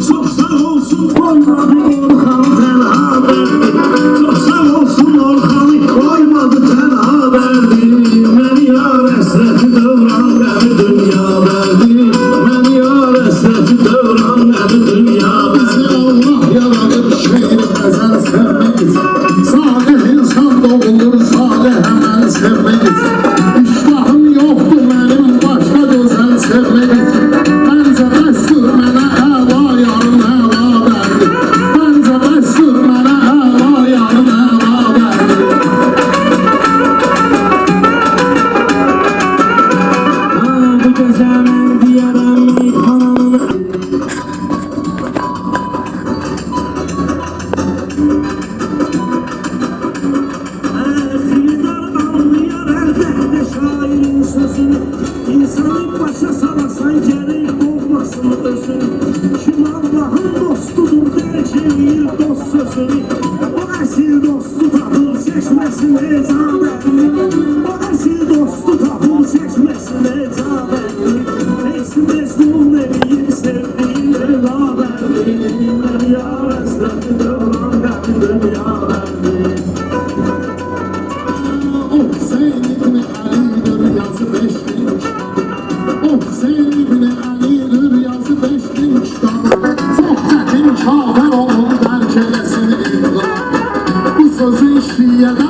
Sağ olsun koymadı Orhan tenha verdi sağ olsun Orhan koymadı Beni yar esreti devran verdi Beni yar esreti devran verdi Allah yaradır şehir ezel sevmeyiz Salih insan doğulur salih emel sevmeyiz başa salasan gərək olmasın özünü Kim Allahın dostudur dərk eləyir dost sözünü O əsil dostu tapır çəkməsin ecabətini O əsil dostu tapır çəkməsin ecabətini Heç mezun eləyir sevdiyin elabətini Mən yar əsləti ben oğlum ben Bu sözü şiirden